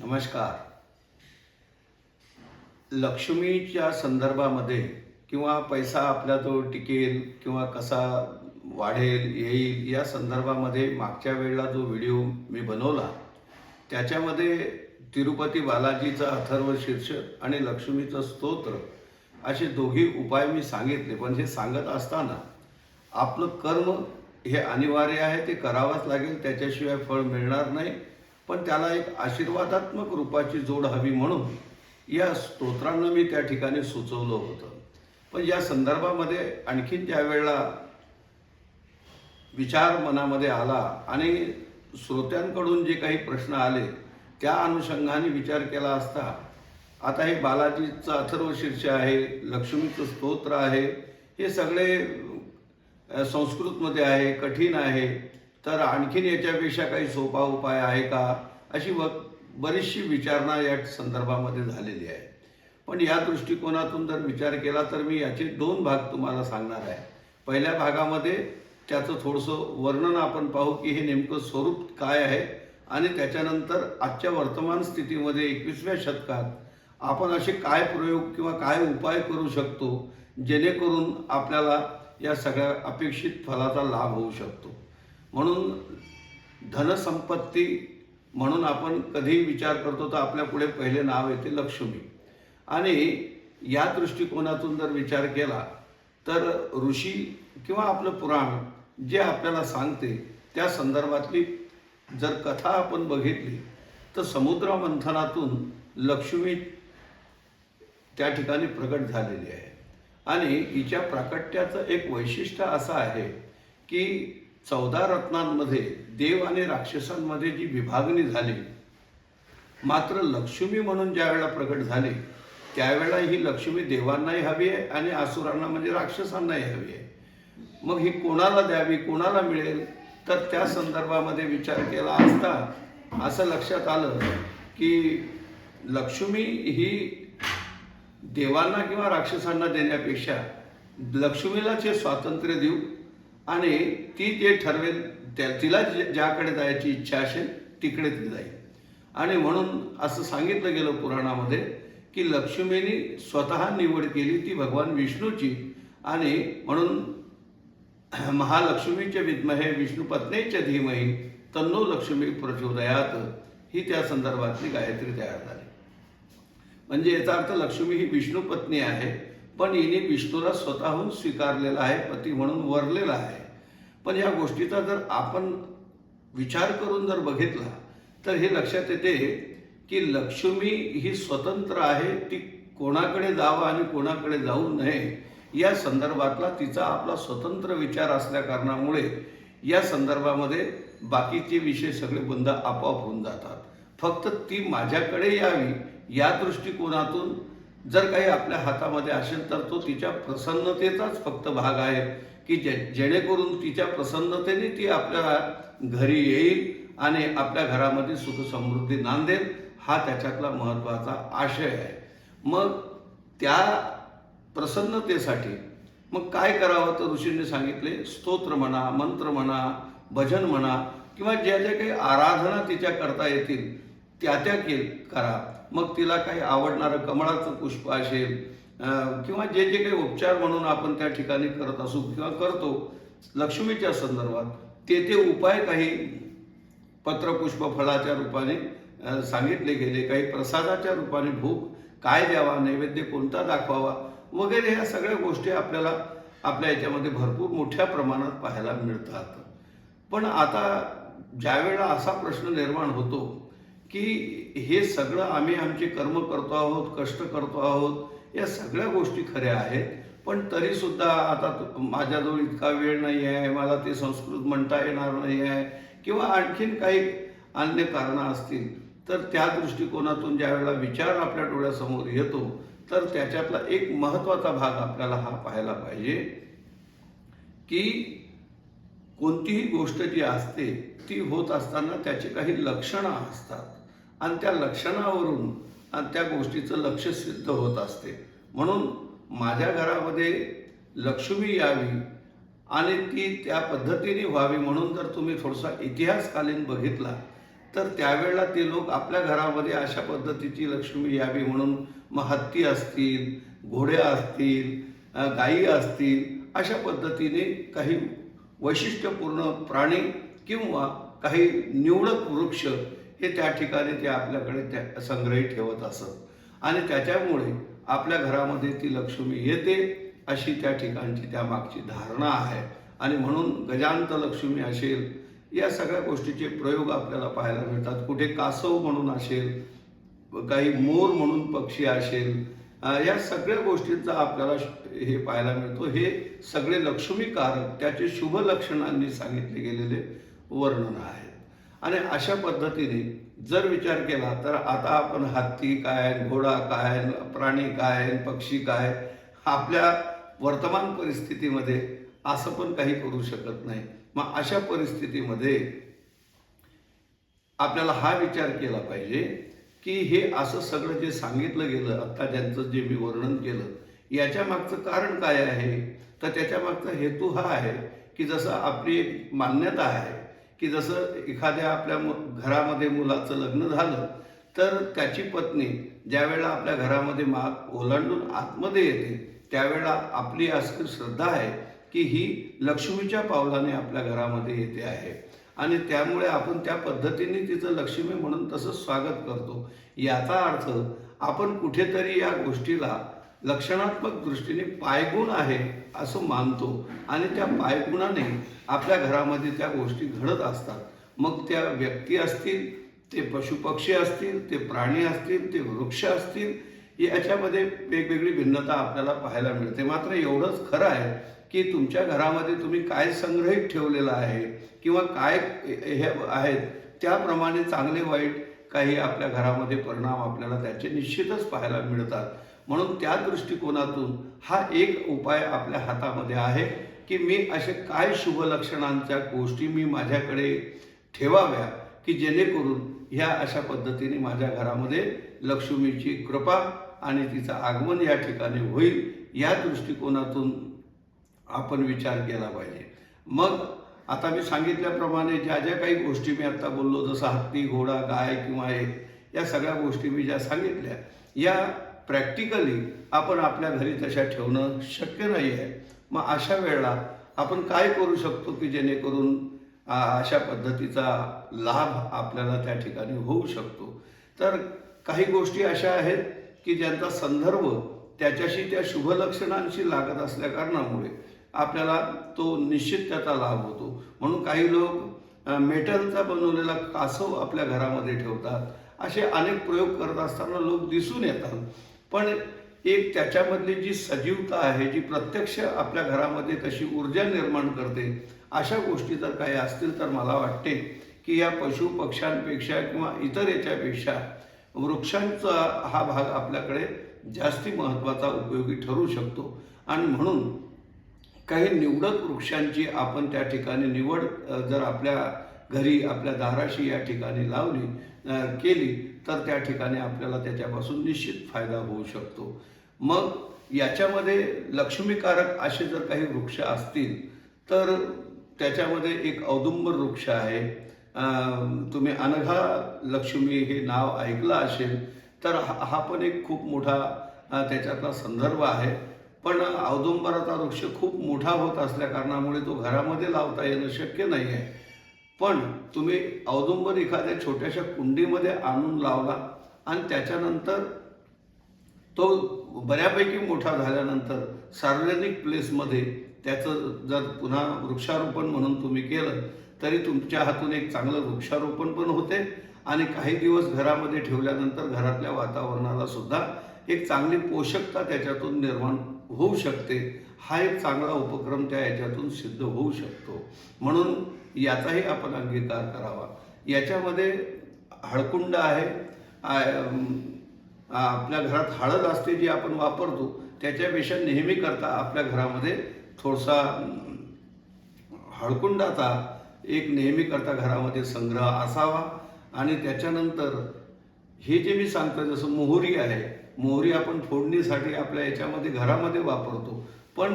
नमस्कार. लक्ष्मीच्या संदर्भामध्ये किंवा पैसा आपल्याजवळ टिकेल किंवा कसा वाढेल येईल या संदर्भामध्ये मागच्या वेळेला जो व्हिडिओ मी बनवला त्याच्यामध्ये तिरुपती बालाजीचा अथर्व शीर्षक आणि लक्ष्मीचं स्तोत्र असे दोघी उपाय मी सांगितले. पण हे सांगत असताना आपलं कर्म हे अनिवार्य आहे ते करावंच लागेल त्याच्याशिवाय फळ मिळणार नाही. पण त्याला एक आशीर्वादात्मक रूपाची जोड हवी म्हणून या स्तोत्रांना मी त्या ठिकाणी सुचवलं होतं. पण या संदर्भामध्ये आणखीन त्यावेळेला विचार मनामध्ये आला आणि श्रोत्यांकडून जे काही प्रश्न आले त्या अनुषंगाने विचार केला असता आता हे बालाजीचं अथर्व शीर्ष आहे लक्ष्मीचं स्तोत्र आहे हे सगळे संस्कृतमध्ये आहे कठीण आहे तर आणखीन याच्यापेक्षा काही सोपा उपाय आहे का? अशी व बरीचशी विचारणा या संदर्भामध्ये झालेली आहे. पण या दृष्टिकोनातून जर विचार केला तर मी याचे दोन भाग तुम्हाला सांगणार आहे. पहिल्या भागामध्ये त्याचं थोडंसं वर्णन आपण पाहू की हे नेमकं स्वरूप काय आहे आणि त्याच्यानंतर आजच्या वर्तमान स्थितीमध्ये एकवीसव्या शतकात आपण असे काय प्रयोग किंवा काय उपाय करू शकतो जेणेकरून आपल्याला या सगळ्या अपेक्षित फलाचा लाभ होऊ शकतो? म्हणून धनसंपत्ती म्हणून आपण कधीही विचार करतो तर आपल्या पुढे पहिले नाव येते लक्ष्मी. आणि या दृष्टिकोनातून जर विचार केला तर ऋषी किंवा आपलं पुराण जे आपल्याला सांगते त्या संदर्भातली जर कथा आपण बघितली तर समुद्र मंथनातून लक्ष्मी त्या ठिकाणी प्रकट झालेली आहे. आणि हिच्या प्राकट्याचं एक वैशिष्ट्य असं आहे की चौदा रत्नांमध्ये देव आणि राक्षसांमध्ये जी विभागणी झाली मात्र लक्ष्मी म्हणून ज्या वेळेला प्रकट झाली त्यावेळेला ही लक्ष्मी देवांनाही हवी आहे आणि आसुरांना म्हणजे राक्षसांनाही हवी आहे. मग ही कोणाला द्यावी कोणाला मिळेल? तर त्या संदर्भामध्ये विचार केला असता असं लक्षात आलं की लक्ष्मी ही देवांना किंवा राक्षसांना देण्यापेक्षा लक्ष्मीलाच हे स्वातंत्र्य देऊ आणि ती जे ठरवेल त्या तिला ज्याकडे जायची इच्छा असेल तिकडे ती जाईल. आणि म्हणून असं सांगितलं गेलं पुराणामध्ये की लक्ष्मीने स्वतः निवड केली ती भगवान विष्णूची. आणि म्हणून महालक्ष्मीच्या विद्महे विष्णू पत्नीच्या धीमही तन्नो लक्ष्मी प्रचोदयात ही त्या संदर्भातली गायत्री तयार झाली. म्हणजे याचा अर्थ लक्ष्मी ही विष्णू पत्नी आहे पण हिने विष्णूला स्वतःहून स्वीकारलेला आहे पती म्हणून वरलेला आहे. पण या गोष्टीचा जर आपण विचार करून जर बघितला तर हे लक्षात येते की लक्ष्मी ही स्वतंत्र आहे ती कोणाकडे जावं आणि कोणाकडे जाऊ नये या संदर्भातला तिचा आपला स्वतंत्र विचार असल्या कारणामुळे या संदर्भामध्ये बाकीचे विषय सगळे बंद आपोआप होऊन जातात. फक्त ती माझ्याकडे यावी या दृष्टिकोनातून जर काही आपल्या हातामध्ये असेल तर तो तिच्या प्रसन्नतेचाच फक्त भाग आहे. की जे जेणेकरून तिच्या प्रसन्नतेने ती आपल्या घरी येईल आणि आपल्या घरामध्ये सुख समृद्धी नांदेल हा त्याच्यातला महत्त्वाचा आशय आहे. मग त्या प्रसन्नतेसाठी मग काय करावं तर ऋषींनी सांगितले स्तोत्र म्हणा मंत्र म्हणा भजन म्हणा किंवा ज्या ज्या काही आराधना तिच्या करता येतील त्या त्या के करा. मग तिला काही आवडणारं कमळाचं पुष्प असेल किंवा जे जे काही उपचार म्हणून आपण त्या ठिकाणी करत असू किंवा करतो लक्ष्मीच्या संदर्भात ते ते उपाय काही पत्रपुष्प फळाच्या रूपाने सांगितले गेले काही प्रसादाच्या रूपाने भूक काय द्यावा नैवेद्य कोणता दाखवावा वगैरे ह्या सगळ्या गोष्टी आपल्याला आपल्या याच्यामध्ये भरपूर मोठ्या प्रमाणात पाहायला मिळतात. पण आता ज्यावेळेला असा प्रश्न निर्माण होतो की हे सगळं आम्ही आमचे कर्म करतो आहोत कष्ट करतो आहोत या सगळ्या गोष्टी खऱ्या आहेत. पण तरी सुद्धा आता माझ्याजवळ इतका वेळ नाही आहे मला ते संस्कृत म्हणता येणार नाही आहे किंवा आणखीन काही अन्य कारणं असतील तर त्या दृष्टिकोनातून ज्यावेळेला विचार आपल्या डोळ्यासमोर येतो तर त्याच्यातला एक महत्त्वाचा भाग आपल्याला हा पाहायला पाहिजे की कोणतीही गोष्ट जी असते ती होत असताना त्याची काही लक्षणं असतात. आणि त्या लक्षणावरून आणि त्या गोष्टीचं लक्ष सिद्ध होत असते. म्हणून माझ्या घरामध्ये लक्ष्मी यावी आणि ती त्या पद्धतीने व्हावी म्हणून जर तुम्ही थोडासा इतिहासकालीन बघितला तर त्यावेळेला ते लोक आपल्या घरामध्ये अशा पद्धतीची लक्ष्मी यावी म्हणून मग हत्ती असतील घोडे असतील गायी असतील अशा पद्धतीने काही वैशिष्ट्यपूर्ण प्राणी किंवा काही निवडक वृक्ष हे त्या ठिकाणी ते आपल्याकडे त्या संग्रही ठेवत असत. आणि त्याच्यामुळे आपल्या घरामध्ये ती लक्ष्मी येते अशी त्या ठिकाणची त्या मागची धारणा आहे. आणि म्हणून गजांत लक्ष्मी असेल या सगळ्या गोष्टीचे प्रयोग आपल्याला पाहायला मिळतात. कुठे कासव म्हणून असेल काही मोर म्हणून पक्षी असेल या सगळ्या गोष्टींचा आपल्याला हे पाहायला मिळतो. हे सगळे लक्ष्मीकारक त्याचे शुभ लक्षणांनी सांगितले गेलेले वर्णन आहे. आणि अशा पद्धतीने जर विचार केला तर आता आपण हत्ती काय घोडा काय प्राणी काय पक्षी काय आपल्या वर्तमान परिस्थितीमध्ये असं पण काही करू शकत नाही. मग अशा परिस्थितीमध्ये आपल्याला हा विचार केला पाहिजे की हे असं सगळं जे सांगितलं गेलं आत्ता त्यांचं जे मी वर्णन केलं याच्या मागचं कारण काय आहे? तर त्याच्या मागचा हेतू हा आहे की जसं आपली एक मान्यता आहे की जसं एखाद्या आपल्या मु- घरामध्ये मुलाचं लग्न झालं तर त्याची पत्नी ज्यावेळेला आपल्या घरामध्ये माग ओलांडून आतमध्ये येते त्यावेळेला आपली अशी श्रद्धा आहे की ही लक्ष्मीच्या पावलाने आपल्या घरामध्ये येते आहे. आणि त्यामुळे आपण त्या पद्धतीने तिचं लक्ष्मी म्हणून तसं स्वागत करतो. याचा अर्थ आपण कुठेतरी या गोष्टीला लक्षणात्मक दृष्टीने पायगुण आहे असं मानतो. आणि त्या पायगुणाने आपल्या घरामध्ये त्या गोष्टी घडत असतात. मग त्या व्यक्ती असतील ते पशुपक्षी असतील ते प्राणी असतील ते वृक्ष असतील याच्यामध्ये वेगवेगळी भिन्नता आपल्याला पाहायला मिळते. मात्र एवढंच खरं आहे की तुमच्या घरामध्ये तुम्ही काय संग्रहित ठेवलेलं आहे किंवा काय हे आहेत त्याप्रमाणे चांगले वाईट काही आपल्या घरामध्ये परिणाम आपल्याला त्याचे निश्चितच पाहायला मिळतात. म्हणून त्या दृष्टिकोनातून हा एक उपाय आपल्या हातामध्ये आहे की मी असे काय शुभ लक्षणांच्या गोष्टी मी माझ्याकडे ठेवाव्या की जेणेकरून ह्या अशा पद्धतीने माझ्या घरामध्ये लक्ष्मीची कृपा आणि तिचं आगमन या ठिकाणी होईल या दृष्टिकोनातून आपण विचार केला पाहिजे. मग आता मी सांगितल्याप्रमाणे ज्या ज्या काही गोष्टी मी आत्ता बोललो जसं हत्ती घोडा गाय किंवा एक या सगळ्या गोष्टी मी ज्या सांगितल्या या प्रॅक्टिकली आपण आपल्या घरी तशा ठेवणं शक्य नाही आहे मग अशा वेळेला आपण काय करू शकतो की जेणेकरून अशा पद्धतीचा लाभ आपल्याला त्या ठिकाणी होऊ शकतो? तर काही गोष्टी अशा आहेत की ज्यांचा संदर्भ त्याच्याशी त्या शुभ लक्षणांशी लागत असल्या कारणामुळे आपल्याला तो निश्चित त्याचा लाभ होतो. म्हणून काही लोक मेटलचा बनवलेला कासव आपल्या घरामध्ये ठेवतात. असे अनेक प्रयोग करत असताना लोक दिसून येतात. पण एक त्याच्यामधली जी सजीवता आहे जी प्रत्यक्ष आपल्या घरामध्ये तशी ऊर्जा निर्माण करते अशा गोष्टी जर काही असतील तर मला वाटते की या पशु पक्ष्यांपेक्षा किंवा इतर याच्यापेक्षा वृक्षांचा हा भाग आपल्याकडे जास्ती महत्त्वाचा उपयोगी ठरू शकतो. आणि म्हणून काही निवडक वृक्षांची आपण त्या ठिकाणी निवड जर आपल्या घरी आपल्या दाराशी या ठिकाणी लावली केली तर त्या ठिकाणी आपल्याला त्याच्यापासून निश्चित फायदा होऊ शकतो. मग याच्यामध्ये लक्ष्मीकारक असे जर काही वृक्ष असतील तर त्याच्यामध्ये एक औदुंबर वृक्ष आहे. तुम्ही अनघा लक्ष्मी हे नाव ऐकलं असेल तर हा हा पण एक खूप मोठा त्याच्यातला संदर्भ आहे. पण औदुंबराचा वृक्ष खूप मोठा होत असल्या कारणामुळे तो घरामध्ये लावता येणं शक्य नाही आहे पण तुम्ही औदुंबर एखाद्या छोट्याशा कुंडीमध्ये आणून लावला आणि त्याच्यानंतर तो बऱ्यापैकी मोठा झाल्यानंतर सार्वजनिक प्लेसमध्ये त्याचं जर पुन्हा वृक्षारोपण म्हणून तुम्ही केलं तरी तुमच्या हातून एक चांगलं वृक्षारोपण पण होते आणि काही दिवस घरामध्ये ठेवल्यानंतर घरातल्या वातावरणाला सुद्धा एक चांगली पोषकता त्याच्यातून निर्माण होऊ शकते. हा एक चांगला उपक्रम त्या याच्यातून सिद्ध होऊ शकतो. म्हणून याचाही आपण अंगीकार करावा. याच्यामध्ये हळकुंड आहे. आपल्या घरात हळद असते जी आपण वापरतो त्याच्यापेक्षा नेहमी करता आपल्या घरामध्ये थोडासा हळकुंडाचा एक नेहमी करता घरामध्ये संग्रह असावा. आणि त्याच्यानंतर हे जे मी सांगतो जसं मोहरी आहे. मोहरी आपण फोडणीसाठी आपल्या याच्यामध्ये घरामध्ये वापरतो. पण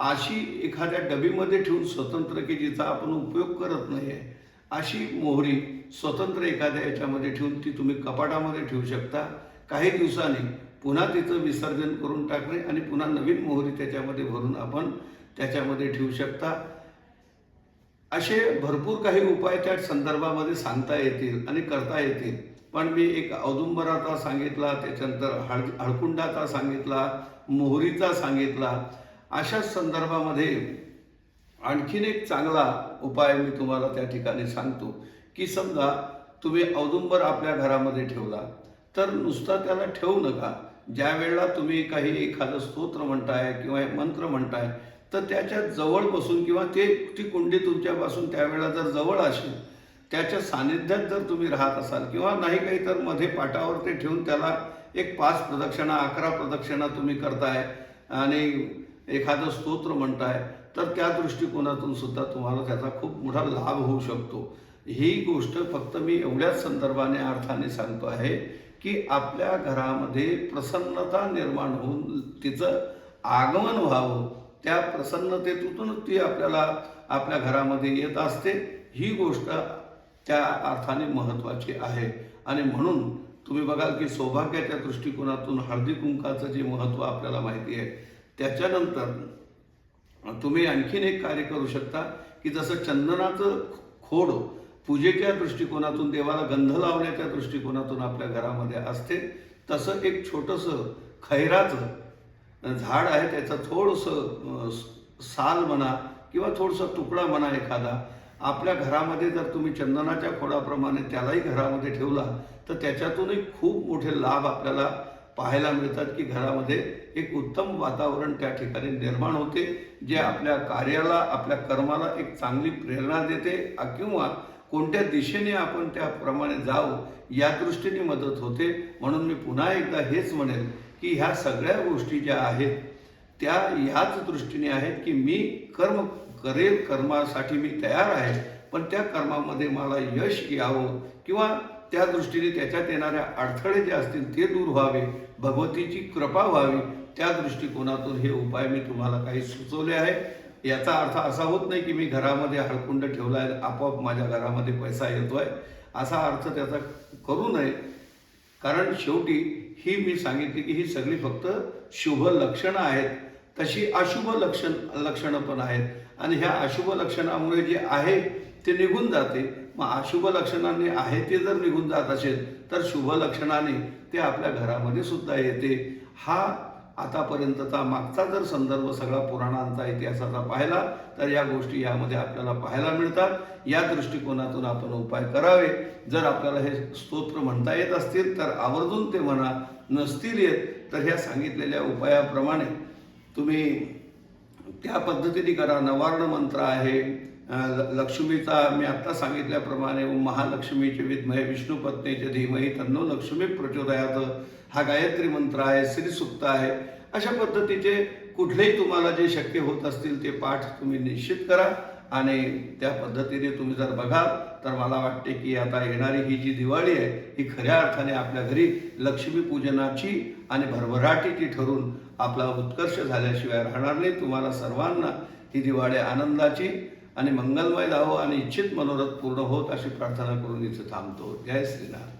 अशी एखाद्या डबीमध्ये ठेवून स्वतंत्र की जिचा आपण उपयोग करत नाही आहे अशी मोहरी स्वतंत्र एखाद्या याच्यामध्ये ठेवून ती तुम्ही कपाटामध्ये ठेवू शकता. काही दिवसांनी पुन्हा तिचं विसर्जन करून टाकणे आणि पुन्हा नवीन मोहरी त्याच्यामध्ये भरून आपण त्याच्यामध्ये ठेवू शकता. असे भरपूर काही उपाय त्या संदर्भामध्ये सांगता येतील आणि करता येतील. पण मी एक औदुंबराचा सांगितला त्याच्यानंतर हळ हळकुंडाचा सांगितला मोहरीचा सांगितला. अशा संदर्भामध्ये आणखीन एक चांगला उपाय मी तुम्हाला त्या ठिकाणी सांगतो की समजा तुम्ही औदुंबर आपल्या घरामध्ये ठेवला तर नुसता त्याला ठेवू नका. ज्या वेळेला तुम्ही काही एखादं स्तोत्र म्हणताय किंवा मंत्र म्हणताय तर त्याच्याजवळ बसून किंवा ते ती कुंडी तुमच्यापासून त्यावेळेला जर जवळ असेल त्याच्या सानिध्यात जर तुम्ही राहत असाल किंवा नाही काही तर मध्ये पाटावर ते ठेवून त्याला एक पाच प्रदक्षिणा अकरा प्रदक्षिणा तुम्ही करताय आणि एखादं स्तोत्र म्हणताय तर त्या दृष्टिकोनातून सुद्धा तुम्हाला त्याचा खूप मोठा लाभ होऊ शकतो. ही गोष्ट फक्त मी एवढ्याच संदर्भाने अर्थाने सांगतो आहे की आपल्या घरामध्ये प्रसन्नता निर्माण होऊन तिचं आगमन व्हावं त्या प्रसन्नतेतून ती आपल्याला आपल्या घरामध्ये येत असते. ही गोष्ट त्या अर्थाने महत्त्वाची आहे. आणि म्हणून तुम्ही बघाल की सौभाग्याच्या दृष्टिकोनातून हळदी कुंकाचं जे महत्त्व आपल्याला माहिती आहे त्याच्यानंतर तुम्ही आणखीन एक कार्य करू शकता की जसं चंदनाचं खोड पूजेच्या दृष्टिकोनातून देवाला गंध लावण्याच्या दृष्टिकोनातून आपल्या घरामध्ये असते तसं एक छोटंसं खैराचं झाड आहे त्याचं थोडंसं साल म्हणा किंवा थोडंसं तुकडा म्हणा एखादा आपल्या घरामध्ये जर तुम्ही चंदनाच्या खोडाप्रमाणे त्यालाही घरामध्ये ठेवला तर त्याच्यातूनही खूप मोठे लाभ आपल्याला पाहायला मिळतात की घरामध्ये एक उत्तम वातावरण त्या ठिकाणी निर्माण होते जे आपल्या कार्याला आपल्या कर्माला एक चांगली प्रेरणा देते किंवा कोणत्या दिशेने आपण त्याप्रमाणे जावं या दृष्टीने मदत होते. म्हणून मी पुन्हा एकदा हेच म्हणेल की ह्या सगळ्या गोष्टी ज्या आहेत त्या ह्याच दृष्टीने आहेत की मी कर्म करेल कर्मासाठी मी तयार आहे पण त्या कर्मामध्ये मला यश यावं किंवा त्या दृष्टीने त्याच्यात येणाऱ्या अडथळे जे असतील ते दूर व्हावे भगवतीची कृपा व्हावी त्या दृष्टिकोनातून हे उपाय मी तुम्हाला काही सुचवले आहे याचा अर्थ असा होत नाही की मी घरामध्ये हळकुंड ठेवला आहे आपोआप माझ्या घरामध्ये पैसा येतो आहे असा अर्थ त्याचा करू नये. कारण शेवटी ही मी सांगितली की ही सगळी फक्त शुभ लक्षणं आहेत. तशी अशुभ लक्षण लक्षणं पण आहेत. आणि ह्या अशुभ लक्षणामुळे जे आहे ते निघून जाते. मग अशुभ लक्षणांनी आहे ते जर निघून जात असेल तर शुभ लक्षणाने ते आपल्या घरामध्ये सुद्धा येते. हा आतापर्यंतचा मागचा जर संदर्भ सगळा पुराणांचा इतिहासाचा पाहिला तर या गोष्टी यामध्ये आपल्याला पाहायला मिळतात. या दृष्टिकोनातून आपण उपाय करावे. जर आपल्याला हे स्तोत्र म्हणता येत असतील तर आवर्जून ते म्हणा. नसतील येत तर ह्या सांगितलेल्या उपायाप्रमाणे तुम्ही त्या पद्धतीने करा. नवार्ण मंत्र आहे. लक्ष्मीचा मी आत्ता सांगितल्याप्रमाणे महालक्ष्मीचे विद्महे विष्णू पत्नीचे धीमही तन्नो लक्ष्मी प्रचोदयात. हा गायत्री मंत्र आहे श्रीसुक्त आहे. अशा पद्धतीचे कुठलेही तुम्हाला जे शक्य होत असतील ते पाठ तुम्ही निश्चित करा आणि त्या पद्धतीने तुम्ही जर बघाल तर मला वाटते की आता येणारी ही जी दिवाळी आहे ही खऱ्या अर्थाने आपल्या घरी लक्ष्मीपूजनाची आणि भरभराटीची ठरून आपला उत्कर्ष झाल्याशिवाय राहणार नाही. तुम्हाला सर्वांना ही दिवाळी आनंदाची आणि मंगलमय जावं आणि इच्छित मनोरथ पूर्ण होत अशी प्रार्थना करून इथं थांबतो. जय श्रीराम